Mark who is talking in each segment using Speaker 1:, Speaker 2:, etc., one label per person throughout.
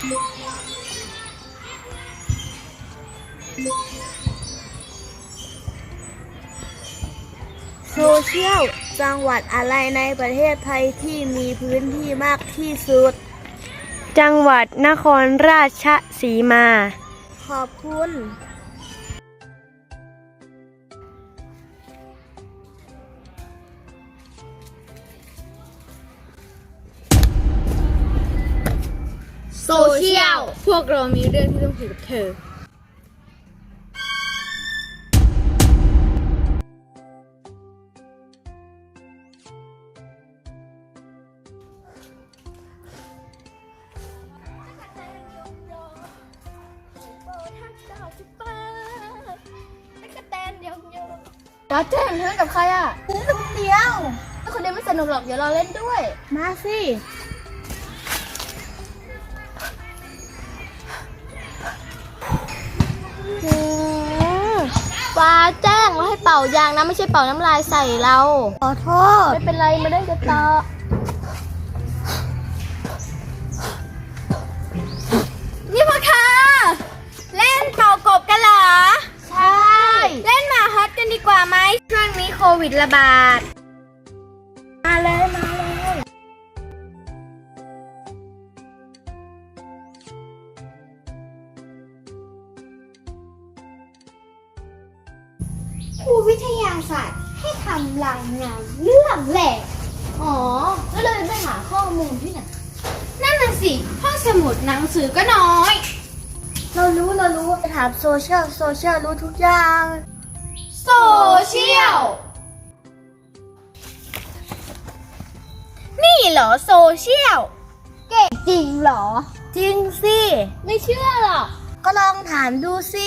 Speaker 1: โซเชียล จังหวัดอะไรในประเทศไทยที่มีพื้นที่มากที่สุด
Speaker 2: จังหวัดนครราชสีมา
Speaker 1: ขอบคุณ
Speaker 3: โซเชียล พวกเรามีเรื่องที่ต้องคุยกับเธอ
Speaker 4: เราแจ้งเล่นกับใครอะเล่นคนเดียวถ้าคนเดียวไม่สนุกหรอก เดี๋ยวเราเล่นด้วย
Speaker 1: มาสิ
Speaker 4: ฟ้าแจ้งเราให้เป่ายางนะไม่ใช่เป่าน้ำลายใส่เรา
Speaker 1: ขอโทษ
Speaker 4: ไม่เป็นไรมาเล่นกันต่อนี่พวกเธอเล่นเป่ากบกันเหรอ ใช่ เล่นหมาฮอตกันดีกว่าไหมช่วงนี้โควิดระบาด ครูวิทยาศาสตร์ให้ทำรายงานเรื่องแหลกอ๋อ แล้วเราจะไปหาข้อมูลที่ไหน นั่นน่ะสิ ห้องสมุดหนังสือก็น้อย
Speaker 1: เรารู้เรารู้ถามโซเชียลโซเชียลรู้ทุกอย่าง
Speaker 4: โซเชียล นี่เหรอโซเชียล เก่งจริงเหรอ
Speaker 1: จริงสิ
Speaker 4: ไม่เชื่อหรอก
Speaker 1: ก็ลองถามดูสิ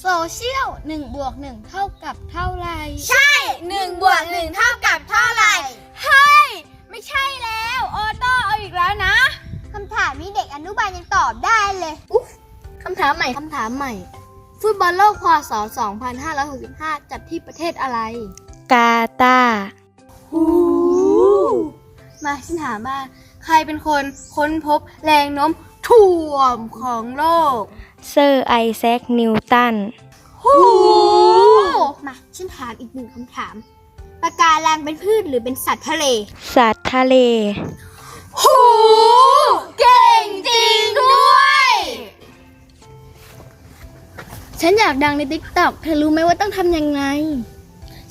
Speaker 4: โซเชียลหนึ่งบวกหนึ่งเท่ากับเท่าไหร่ ใช่หนึ่งบวกหนึ่งเท่ากับเท่าไหร่เฮ้ย ไม่ใช่แล้วออโต้เอาอีกแล้วนะคำถามนี้เด็กอนุบาลยังตอบได้เลยอุ๊ฟคำถามใหม่คำถามใหม่ ฟุตบอลโลกพศ2565 จัดที่ประเทศอะไร
Speaker 2: กาตาร์
Speaker 4: มาฉันถามว่าใครเป็นคนค้นพบแรงโน้ม ถ่วงของโลก
Speaker 2: เซอร์ไอแซคนิวตัน
Speaker 4: หูมาฉันถามอีกหนึ่งคำถามปะการังเป็นพืชหรือเป็นสัตว์ทะเล
Speaker 2: สัตว์ทะเล
Speaker 4: หูเก่งจริงด้วย ฉันอยากดังใน t ิ k t o k เธอรู้ไหมว่าต้องทำยังไง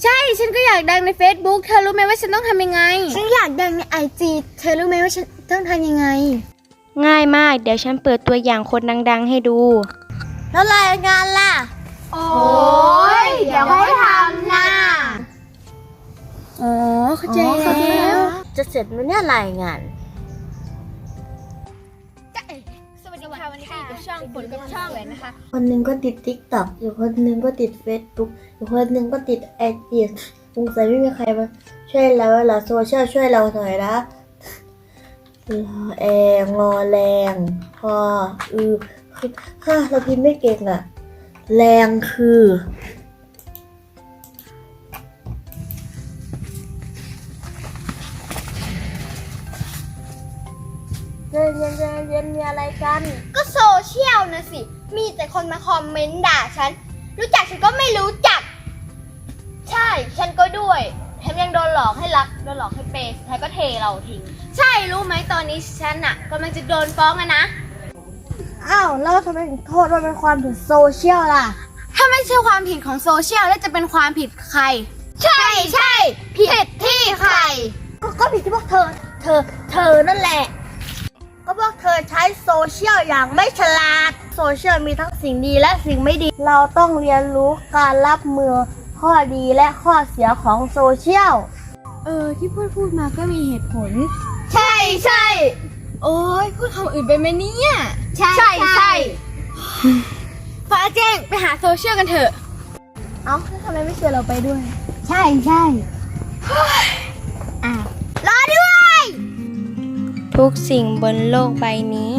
Speaker 4: ใช่ ฉันก็อยากดังใน Facebook เธอรู้ไหมว่าฉันต้องทำยังไง ฉันอยากดังในไอจีเธอรู้ไหมว่าฉันต้องทำยังไง
Speaker 2: ง่ายมาก เดี๋ยวฉันเปิดตัวอย่างคนดังๆ ให้ดู
Speaker 1: แล้วรายงานล่ะ
Speaker 4: โอ้ยเดี๋ยวค่อยทำนะอ๋อเข้าใจแล้ว
Speaker 1: จะเสร็จไหมเนี่ยรายงาน
Speaker 4: สวัสดีค่ะวันนี้ก็อยู่กับช่องฝนกับช่องเลยนะคะ
Speaker 1: คนหนึ่งก็ติดทิกตอกอีกคนหนึ่งก็ติดเฟซบุ๊กอีกคนหนึ่งก็ติดไอจีสงสัยไม่มีใครมาช่วยเราแล้วเหรอโซเชียลช่วยเราหน่อยนะรอ แองอแรงพออือคือฮ่าเราพิมพ์ไม่เก่งอะแรงคือ เย็นเย็นเย็นเย็นมีอะไรกัน
Speaker 4: ก็โซเชียลนะสิ มีแต่คนมาคอมเมนต์ด่าฉัน รู้จักฉันก็ไม่รู้จัก ใช่ ฉันก็ด้วย แถมยังโดนหลอกให้รัก โดนหลอกให้เปย์สุดท้ายก็เทเราทิ้ง ใช่รู้ไหมตอนนี้ฉันอะกำลังจะโดนฟ้องอะนะ
Speaker 1: อ้าวแล้วทำไมถึงโทษว่าเป็นความผิดโซเชียลล่ะ
Speaker 4: ถ้าไม่ใช่ความผิดของโซเชียลแล้วจะเป็นความผิดใคร ใช่ใช่ผิดที่ใคร
Speaker 1: ก็ก็ผิดที่พวกเธอ เธอ เธอนั่นแหละ ก็พวกเธอใช้โซเชียลอย่างไม่ฉลาด โซเชียลมีทั้งสิ่งดีและสิ่งไม่ดี เราต้องเรียนรู้การรับมือข้อดีและข้อเสียของโซเชียล
Speaker 4: เออ ที่พูดพูดมาก็มีเหตุผล
Speaker 1: ใช่ใช่
Speaker 4: โอ้ยพูดคำอื่นไปไหมเนี่ยใช่ใช่ฟ้าแจ้งไปหาโซเชียลกันเถอะ
Speaker 1: เอ้าแล้วทำไมไม่เชิญเราไปด้วย
Speaker 4: ใช่ใช่
Speaker 1: รอด้วย
Speaker 2: ทุกสิ่งบนโลกใบนี้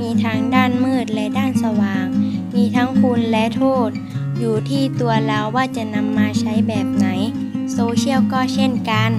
Speaker 2: มีทั้งด้านมืดและด้านสว่าง มีทั้งคุณและโทษ อยู่ที่ตัวเราว่าจะนำมาใช้แบบไหน โซเชียลก็เช่นกัน